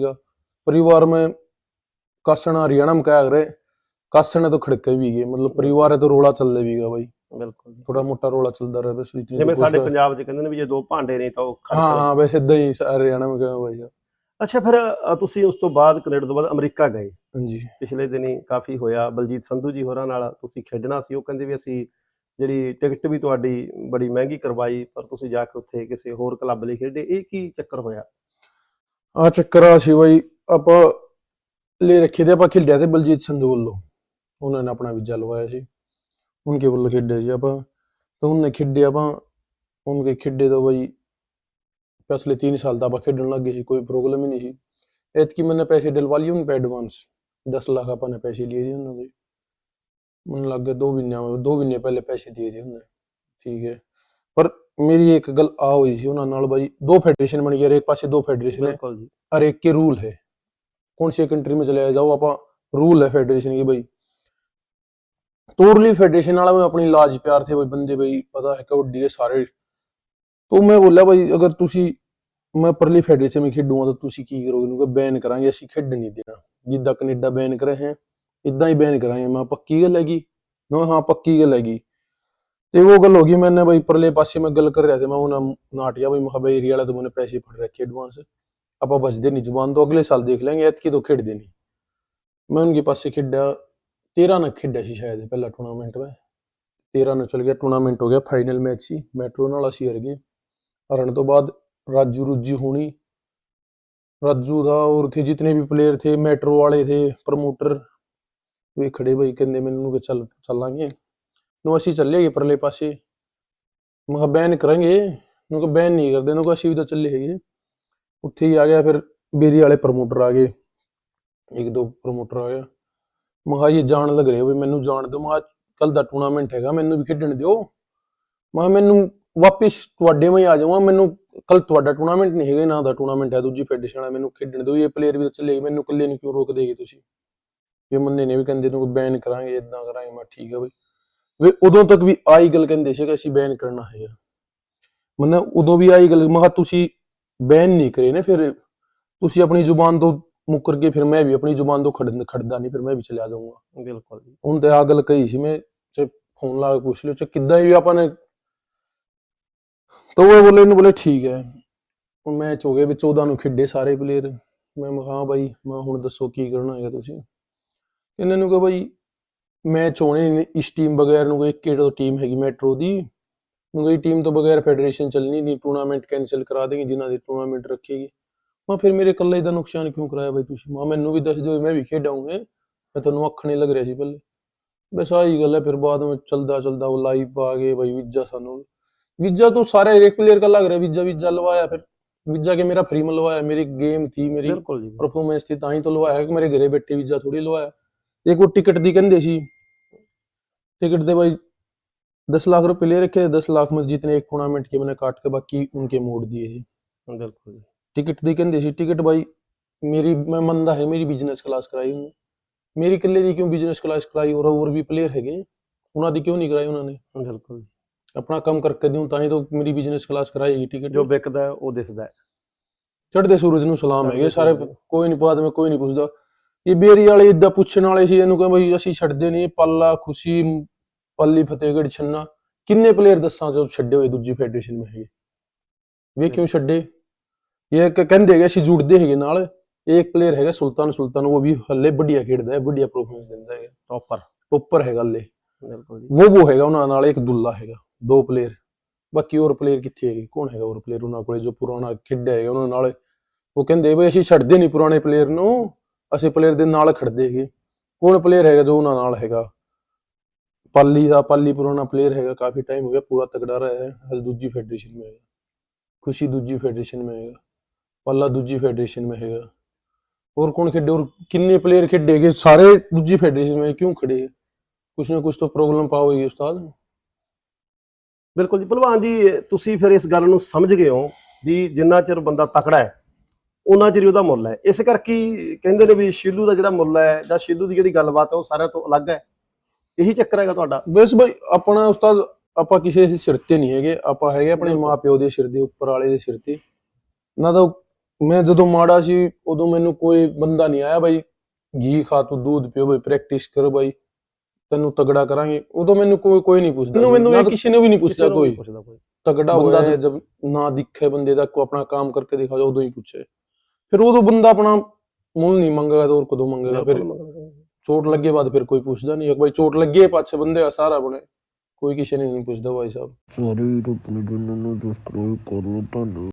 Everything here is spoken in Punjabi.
ਸੀਗਾ परिवार में कासण हरियाणा में क्या करे कासण तो खड़के भी गए मतलब परिवार है तो रोला चल रहा भी भाई ਬਿਲਕੁਲ ਜੀ थोड़ा मोटा रोला चलता रहा बस इतनी ਜਿਵੇਂ तो ਸਾਡੇ कोशिश- ਪੰਜਾਬ 'ਚ ਕਹਿੰਦੇ ਨੇ ਵੀ ਜੇ ਦੋ ਭਾਂਡੇ ਨੇ ਤਾਂ ਉਹ ਖੜਕ हाँ हाँ वैसे इदा ही हरियाणा में क्या भाई ਅੱਛਾ ਫਿਰ ਅ, ਤੁਸੀਂ ਉਸ ਤੋਂ ਬਾਅਦ ਕੈਨੇਡਾ ਤੋਂ ਬਾਅਦ ਅਮਰੀਕਾ ਗਏ हाँ जी ਪਿਛਲੇ ਦਿਨੀ ਕਾਫੀ ਹੋਇਆ ਬਲਜੀਤ ਸੰਧੂ ਜੀ ਹੋਰਾਂ ਨਾਲ ਤੁਸੀਂ ਖੇਡਣਾ ਸੀ ਉਹ ਕਹਿੰਦੇ ਵੀ ਅਸੀਂ ਜਿਹੜੀ ਟਿਕਟ ਵੀ ਤੁਹਾਡੀ ਬੜੀ ਮਹਿੰਗੀ ਕਰਵਾਈ ਪਰ ਤੁਸੀਂ ਜਾ ਕੇ ਉੱਥੇ ਕਿਸੇ ਹੋਰ ਕਲੱਬ ਲਈ ਖੇਡੇ ਇਹ ਕੀ ਚੱਕਰ ਹੋਇਆ ਆ ਚੱਕਰ ਆ ਸੀ ਬਈ, ਆਪਾਂ ਲੈ ਰੱਖੇ ਦੇ ਆਪਾਂ ਖੇਡਿਆ ਤੇ ਬਲਜੀਤ ਸੰਧੂ ਵੱਲੋਂ। ਉਹਨਾਂ ਨੇ ਆਪਣਾ ਵੀਜ਼ਾ ਲਵਾਇਆ ਸੀ। ਉਹਨਕੇ ਵੱਲੋਂ ਖੇਡੇ ਸੀ ਆਪਾਂ? ਤਾਂ ਉਹਨੇ ਖੇਡੇ ਆਪਾਂ। ਉਹਨਕੇ ਖੇਡੇ ਤੋਂ ਬਈ, ਪਿਛਲੇ 3 ਸਾਲ ਦਾ ਆਪਾਂ ਖੇਡਣ ਲੱਗੇ ਸੀ, ਕੋਈ ਪ੍ਰੋਬਲਮ ਹੀ ਨਹੀਂ ਸੀ। ਐਤਕੀ ਮੈਨੇ ਪੈਸੇ ਡਲਵਾ ਲਈ ਪੈ ਐਡਵਾਂਸ 10 ਲੱਖ ਆਪਾਂ ਨੇ ਪੈਸੇ ਲਏ ਦੇ ਉਹਨਾਂ ਦੇ। ਮੈਨੂੰ ਲੱਗਾ 2 ਮਹੀਨਿਆਂ 2 ਮਹੀਨੇ ਪਹਿਲੇ ਪੈਸੇ ਦੇ ਦੇ ਹੁੰਦੇ ਠੀਕ ਹੈ। ਪਰ ਮੇਰੀ ਇੱਕ ਗੱਲ ਆ ਹੋਈ ਸੀ ਉਹਨਾਂ ਨਾਲ ਬਾਈ ਦੋ ਫੈਡਰੇਸ਼ਨ ਬਣ ਗਏ ਇੱਕ ਪਾਸੇ ਦੋ ਫੈਡਰੇਸ਼ਨ ਹੈ ਬਿਲਕੁਲ ਜੀ हर एक के रूल है कौन सी कंट्री में चले जाओ आप रूल है फेडरेशन की भाई तोरली फेडरेशन वाला में अपनी लाज प्यार थे भाई बंदे भाई पता है कबड्डी के सारे तो मैं बोला भाई अगर तुसी मैं परली फेडरेशन में खेडूंगा तो तुसी की करोगे उनको बैन करांगे ਅਸੀਂ ਖੇਡਣ ਨਹੀਂ ਦੇਣਾ ਜਿੱਦਾਂ ਕੈਨੇਡਾ ਬੈਨ ਕਰੇ ਹੈ ਇਦਾਂ ਹੀ ਬੈਨ ਕਰਾਂਗੇ ਮੈਂ ਪੱਕੀ ਗੱਲ ਹੈਗੀ ਨਾ ਹਾਂ ਪੱਕੀ ਗੱਲ ਹੈਗੀ ਤੇ ਉਹ ਗੱਲ ਹੋ ਗਈ ਮੈਨੇ ਭਾਈ ਪਰਲੇ ਪਾਸੇ ਮੈਂ ਗੱਲ ਕਰ ਰਿਹਾ ਸੀ ਮੈਂ ਉਹਨਾਂ ਨਾਟਿਆ ਭਾਈ ਮਖਬੇ ਏਰੀਆ ਵਾਲਾ ਤੋਂ ਮੈਨੇ ਪੈਸੇ ਫੜ ਰੱਖੇ ਐਡਵਾਂਸ ਆਪਾਂ ਬਚਦੇ ਨਹੀਂ ਜ਼ੁਬਾਨ ਤੋਂ ਅਗਲੇ ਸਾਲ ਦੇਖ ਲਾਂਗੇ ਐਤਕੀ ਤੋਂ ਖੇਡਦੇ ਨਹੀਂ ਮੈਂ ਉਨਕੇ ਪਾਸੇ ਖੇਡਿਆ 13 ਨਾਲ ਖੇਡਿਆ ਸੀ ਸ਼ਾਇਦ ਪਹਿਲਾ ਟੂਰਨਾਮੈਂਟ में 13 ਨਾਲ ਚਲ ਗਿਆ ਟੂਰਨਾਮੈਂਟ ਹੋ ਗਿਆ ਫਾਈਨਲ ਮੈਚ ਸੀ ਮੈਟਰੋ ਨਾਲ ਅਸੀਂ ਹਾਰ ਗਏ ਹਾਰਨ ਤੋਂ ਬਾਅਦ ਰਾਜੂ ਰੁੱਜੀ ਹੋਣੀ ਰਾਜੂ ਦਾ और थे जितने भी प्लेयर थे मेट्रो वाले थे प्रमोटर वे खड़े भाई ਕਹਿੰਦੇ ਮੈਨੂੰ ਕਿ ਚੱਲ ਚੱਲਾਂਗੇ ਨੂੰ ਅਸੀਂ ਚੱਲੇ ਗਏ ਪਰਲੇ ਪਾਸੇ। ਮੈਂ ਕਿਹਾ ਬੈਨ ਕਰਾਂਗੇ? ਨੂੰ ਕਿ ਬੈਨ ਨਹੀਂ ਕਰਦੇ। ਨੂੰ ਕਿ ਅਸੀਂ ਵੀ ਤਾਂ ਚੱਲੇ ਹੈਗੇ ਉੱਥੇ ਹੀ ਆ ਗਿਆ, ਫਿਰ ਬੇਰੀ ਵਾਲੇ ਪ੍ਰਮੋਟਰ ਆ ਗਏ। ਇੱਕ ਦੋ ਪ੍ਰਮੋਟਰ ਆ ਗਿਆ। ਮੈਂ ਕਿਹਾ, ਇਹ ਜਾਣ ਲੱਗ ਰਹੇ ਹੋ ਵੀ ਮੈਨੂੰ ਜਾਣ ਦਿਓ। ਮੈਂ ਕੱਲ ਦਾ ਟੂਰਨਾਮੈਂਟ ਹੈਗਾ, ਮੈਨੂੰ ਵੀ ਖੇਡਣ ਦਿਓ। ਮੈਂ ਕਿਹਾ, ਮੈਨੂੰ ਵਾਪਿਸ ਤੁਹਾਡੇ ਮੈਂ ਹੀ ਆ ਜਾਵਾਂ। ਮੈਨੂੰ ਕੱਲ ਤੁਹਾਡਾ ਟੂਰਨਾਮੈਂਟ ਨਹੀਂ ਹੈਗਾ, ਨਾ ਦਾ ਟੂਰਨਾਮੈਂਟ ਹੈ, ਦੂਜੀ ਫੈਡਰੇਸ਼ਨ ਵਾਲਾ ਮੈਨੂੰ ਖੇਡਣ ਦਿਓ। ਇਹ ਪਲੇਅਰ ਵੀ ਤਾਂ ਚੱਲੇ ਮੈਨੂੰ ਇਕੱਲੇ ਨੂੰ ਕਿਉਂ ਰੋਕ ਦੇਗੇ ਤੁਸੀਂ? ਇਹ ਮੰਨੇ ਨੇ ਵੀ ਕਹਿੰਦੇ, ਤੂੰ ਬੈਨ ਕਰਾਂਗੇ ਇਦਾਂ ਕਰਾਂਗੇ। ਮੈਂ ਠੀਕ ਹੈ ਬਈ। ਵੀ ਉਦੋਂ ਤੱਕ ਵੀ ਆਹੀ ਗੱਲ ਕਹਿੰਦੇ ਸੀ ਕਿ ਅਸੀਂ ਬੈਨ ਕਰਨਾ ਹੈਗਾ। ਮੰਨੇ ਉਦੋਂ ਵੀ ਆਹੀ ਗੱਲ ਮੈਂ ਕਿਹਾ ਤੁਸੀਂ ਬੈਨ ਨਹੀਂ ਕਰੇ ਨਾ ਫਿਰ ਤੁਸੀਂ ਆਪਣੀ ਜ਼ੁਬਾਨ ਤੋਂ ਮੁੱਕਰ ਕੇ ਫਿਰ ਮੈਂ ਵੀ ਆਪਣੀ ਜ਼ੁਬਾਨ ਤੋਂ ਖੜਨ ਖੜਦਾ ਨਹੀਂ ਫਿਰ ਮੈਂ ਵੀ ਚਲਿਆ ਜਾਊਂਗਾ। ਬਿਲਕੁਲ ਹੁਣ ਤੇ ਆ ਗੱਲ ਕਹੀ ਸੀ ਮੈਂ ਚ ਫੋਨ ਲਾ ਕੇ ਪੁੱਛ ਲਿਓ ਚ ਕਿੱਦਾਂ ਵੀ ਆਪਾਂ ਨੇ। ਤਾਂ ਉਹ ਬੋਲੇ ਨੂੰ ਬੋਲੇ ਠੀਕ ਹੈ। ਹੁਣ ਮੈਚ ਹੋ ਗਿਆ ਵਿੱਚ 14 ਨੂੰ ਖੇਡੇ ਸਾਰੇ ਪਲੇਅਰ ਮੈਂ ਮੈਂ ਕਿਹਾ ਹਾਂ ਬਾਈ ਮੈਂ ਹੁਣ ਦੱਸੋ ਕੀ ਕਰਨਾ ਹੈਗਾ ਤੁਸੀਂ? ਇਹਨਾਂ ਨੂੰ ਕਹਾ ਬਾਈ ਮੈਂ होने ਇਸ इस टीम ਨੂੰ ਇੱਕ ਕਿਹੜਾ ਟੀਮ ਹੈਗੀ ਮੈਟਰੋ ਦੀ। ਨੂੰ ਕੋਈ ਟੀਮ ਤੋਂ ਬਗੈਰ ਫੈਡਰੇਸ਼ਨ ਚੱਲਣੀ ਨਹੀਂ ਟੂਰਨਾਮੈਂਟ ਕੈਨਸਲ ਕਰਾ ਦੇਗੀ ਜਿਨ੍ਹਾਂ ਦੀ ਟੂਰਨਾਮੈਂਟ ਰੱਖੇਗੀ। ਮੈਂ ਫਿਰ ਮੇਰੇ ਇਕੱਲੇ ਦਾ ਨੁਕਸਾਨ ਕਿਉਂ ਕਰਾਇਆ ਬਈ ਤੁਸੀਂ? ਮੈਂ ਮੈਨੂੰ ਵੀ ਦੱਸ ਦਿਓ ਮੈਂ ਵੀ ਖੇਡਾਂਗੇ। ਮੈਂ ਤੁਹਾਨੂੰ ਅੱਖਣੇ ਲੱਗ ਰਿਹਾ ਸੀ ਪਹਿਲੇ। ਬਸ ਆਹੀ ਗੱਲ ਹੈ ਫਿਰ ਬਾਅਦ ਵਿੱਚ ਚਲਦਾ ਚਲਦਾ ਉਹ ਲਾਈਵ ਪਾ ਗਏ ਬਾਈ ਵੀਜਾ ਸਾਨੂੰ। ਵੀਜਾ ਤੋਂ ਸਾਰੇ ਰੇਕ ਪਲੇਅਰ ਕਾ ਲੱਗ ਰਿਹਾ ਵੀਜਾ ਵੀਜਾ ਲਵਾਇਆ ਫਿਰ। ਵੀਜਾ ਕੇ ਮੇਰਾ ਫ੍ਰੀ ਮਲਵਾਇਆ ਮੇਰੀ ਗੇਮ ਥੀ ਮੇਰੀ ਪਰਫਾਰਮੈਂਸ ਥੀ ਤਾਂ ਹੀ ਤੋਂ ਲਵਾਇਆ ਕਿ ਮੇਰੇ ਘਰੇ ਬੈਠੇ ਵੀਜ਼ਾ ਥੋੜੀ ਲਵਾਇਆ। ਤੇ ਕੋਈ ਟਿਕਟ ਦੀ ਕਹਿੰਦੇ ਸੀ टिकट दे भाई दस लाख रुपए ले रखे दस लाख में जितने एक टूर्नामेंट के मैंने काट के बाकी उनके मोड़ दिए है बिल्कुल टिकट दी कहते सी टिकट भाई मेरी मैं मंदा है मेरी बिजनेस क्लास कराई हूँ मेरी कल्ले दी क्यों बिजनेस क्लास कराई और और भी प्लेयर है उन्होंने दी क्यों नहीं कराई उन्होंने बिल्कुल अपना काम करके दूं ਤਾਂ ਹੀ ਤਾਂ ਮੇਰੀ ਬਿਜ਼ਨਸ ਕਲਾਸ ਕਰਾਏਗੀ ਟਿਕਟ ਜੋ ਵਿਕਦਾ ਉਹ ਦਿਸਦਾ ਚੜਦੇ ਸੂਰਜ ਨੂੰ ਸਲਾਮ ਹੈਗੇ ਸਾਰੇ ਕੋਈ ਨਹੀਂ ਬਾਅਦ ਵਿੱਚ ਕੋਈ ਨਹੀਂ ਪੁੱਛਦਾ ਇਹ ਬੇਰੀ ਵਾਲੇ ਇਦਾਂ ਪੁੱਛਣ ਵਾਲੇ ਸੀ ਇਹਨੂੰ ਕਹਿੰਦੇ ਬਈ ਅਸੀਂ ਛੱਡਦੇ ਨਹੀਂ ਪੱਲਾ ਖੁਸ਼ੀ ਪੱਲੀ ਫਤਿਹਗੜ੍ਹ ਛੰਨਾ। ਕਿੰਨੇ ਪਲੇਅਰ ਦੱਸਾਂ ਜੋ ਛੱਡੇ ਹੋਏ ਦੂਜੀ ਫੈਡਰੇਸ਼ਨ ਵਿੱਚ ਹੈਗੇ ਵੇ ਕਿਉਂ ਛੱਡੇ? ਇਹ ਕਹਿੰਦੇ ਹੈਗੇ ਅਸੀਂ ਜੁੜਦੇ ਹੈਗੇ ਨਾਲ। ਇੱਕ ਪਲੇਅਰ ਹੈਗਾ ਸੁਲਤਾਨ ਸੁਲਤਾਨ ਉਹ ਵੀ ਹੱਲੇ ਵੱਡੀਆ ਖੇਡਦਾ ਹੈ ਵੱਡੀਆ ਪਰਫਾਰਮੈਂਸ ਦਿੰਦਾ ਹੈ ਟੌਪਰ ਉੱਪਰ ਹੈਗਾ ਹੱਲੇ। ਬਿਲਕੁਲ ਜੀ। ਉਹ ਉਹ ਹੈਗਾ ਉਹਨਾਂ ਨਾਲ ਇੱਕ ਦੁੱਲਾ ਹੈਗਾ ਦੋ ਪਲੇਅਰ ਬਾਕੀ ਹੋਰ ਪਲੇਅਰ ਕਿੱਥੇ ਹੈਗੇ? ਕੌਣ ਹੈਗਾ ਹੋਰ ਪਲੇਅਰ ਉਹਨਾਂ ਕੋਲੇ ਜੋ ਪੁਰਾਣਾ ਖੇਡਿਆ ਹੈਗਾ ਉਹਨਾਂ ਨਾਲ? ਉਹ ਕਹਿੰਦੇ ਬਈ ਅਸੀਂ ਛੱਡਦੇ ਨਹੀਂ ਪੁਰਾਣੇ ਪਲੇਅਰ ਨੂੰ। ਅਸੀਂ ਪਲੇਅਰ ਦੇ ਨਾਲ ਖੜਦੇ ਹੈਗੇ ਕੌਣ ਪਲੇਅਰ ਹੈਗਾ ਜੋ ਉਹਨਾਂ ਨਾਲ ਹੈਗਾ? ਪਾਲੀ ਦਾ, ਪਾਲੀ ਪੁਰਾਣਾ ਪਲੇਅਰ ਹੈਗਾ, ਕਾਫੀ ਟਾਈਮ ਹੋ ਗਿਆ, ਪੂਰਾ ਤਗੜਾ ਰਿਹਾ ਹੈ। ਅੱਜ ਦੂਜੀ ਫੈਡਰੇਸ਼ਨ ਮੇਂ ਹੈ ਖੁਸ਼ੀ ਦੂਜੀ ਫੈਡਰੇਸ਼ਨ ਮੇਂ ਹੈਗਾ। ਪੱਲਾ ਦੂਜੀ ਫੈਡਰੇਸ਼ਨ ਮੇਂ ਹੈਗਾ। ਹੋਰ ਕੌਣ ਖੇਡੇ? ਹੋਰ ਕਿੰਨੇ ਪਲੇਅਰ ਖੇਡੇਗੇ ਸਾਰੇ ਦੂਜੀ ਫੈਡਰੇਸ਼ਨ ਮੇਂ ਕਿਉਂ ਖੜੇ ਕੁਛ ਨਾ ਕੁਛ ਤਾਂ ਪ੍ਰੋਬਲਮ ਪਾਓਗੇ ਉਸਤਾਦ। ਬਿਲਕੁਲ ਜੀ, ਭਲਵਾਨ ਜੀ, ਤੁਸੀਂ ਫਿਰ ਇਸ ਗੱਲ ਨੂੰ ਸਮਝ ਗਏ ਹੋ ਵੀ ਜਿੰਨਾ ਚਿਰ ਬੰਦਾ ਤਕੜਾ ਹੈ ਉਹਨਾਂ ਚਿਰ ਉਹਦਾ ਮੁੱਲ ਹੈ। ਇਸ ਕਰਕੇ ਕਹਿੰਦੇ ਨੇ ਵੀ ਸ਼ੀਲੂ ਦਾ ਜਿਹੜਾ ਮੁੱਲ ਹੈ ਜਾਂ ਸ਼ੀਲੂ ਦੀ ਜਿਹੜੀ ਗੱਲਬਾਤ ਹੈ ਉਹ ਸਾਰਿਆਂ ਤੋਂ ਅਲੱਗ ਹੈ। ਇਹੀ ਚੱਕਰ ਹੈਗਾ ਤੁਹਾਡਾ। ਬਸ ਬਈ ਆਪਣਾ ਉਸਤਾਦ ਆਪਾਂ ਕਿਸੇ ਦੇ ਸਿਰ ਤੇ ਨਹੀਂ ਹੈਗੇ। ਆਪਾਂ ਹੈਗੇ ਆਪਣੇ ਮਾਪਿਓ ਦੇ ਸਿਰ ਦੇ ਉੱਪਰ ਵਾਲੇ ਦੇ ਸਿਰ ਤੇ। ਨਾ ਤਾਂ ਮੈਂ ਜਦੋਂ ਮਾੜਾ ਸੀ ਉਦੋਂ ਮੈਨੂੰ ਕੋਈ ਬੰਦਾ ਨਹੀਂ ਆਇਆ ਬਾਈ ਘੀ ਖਾ ਤੂੰ ਦੁੱਧ ਪੀਓ ਬਾਈ ਪ੍ਰੈਕਟਿਸ ਕਰ ਬਾਈ ਤੈਨੂੰ ਤਗੜਾ ਕਰਾਂਗੇ। ਉਦੋਂ ਮੈਨੂੰ ਕੋਈ ਕੋਈ ਨਹੀਂ ਪੁੱਛਦਾ ਮੈਨੂੰ ਮੈਨੂੰ ਕਿਸੇ ਨੇ ਵੀ ਨਹੀਂ ਪੁੱਛਦਾ ਕੋਈ। ਤਗੜਾ ਹੋਇਆ ਜਦ ਨਾ ਦਿਖੇ ਬੰਦੇ ਦਾ ਕੋ ਆਪਣਾ ਕੰਮ ਕਰਕੇ ਦਿਖਾ ਜਾ ਉਦੋਂ ਹੀ ਪੁੱਛੇ ਫਿਰ ਉਦੋਂ ਬੰਦਾ ਆਪਣਾ ਮੁੱਲ ਨਹੀਂ ਮੰਗੇਗਾ ਤਾਂ ਹੋਰ ਕਦੋਂ ਮੰਗੇਗਾ ਫਿਰ ਚੋਟ ਲੱਗੇ ਬਾਅਦ ਫਿਰ ਕੋਈ ਪੁੱਛਦਾ ਨਹੀਂ ਕਿ ਭਾਈ ਚੋਟ ਲੱਗੇ ਪਾਛੇ ਬੰਦੇ ਆ ਸਾਰਾ ਬਣੇ ਕੋਈ ਕਿਸੇ ਨੇ ਨਹੀਂ ਪੁੱਛਦਾ ਭਾਈ ਸਾਹਿਬ। ਸਾਰੇ ਰੁਕਣ ਜੁਨਨ ਨੂੰ ਦਸਕਰੋ ਕਰੋ ਤੁਹਾਨੂੰ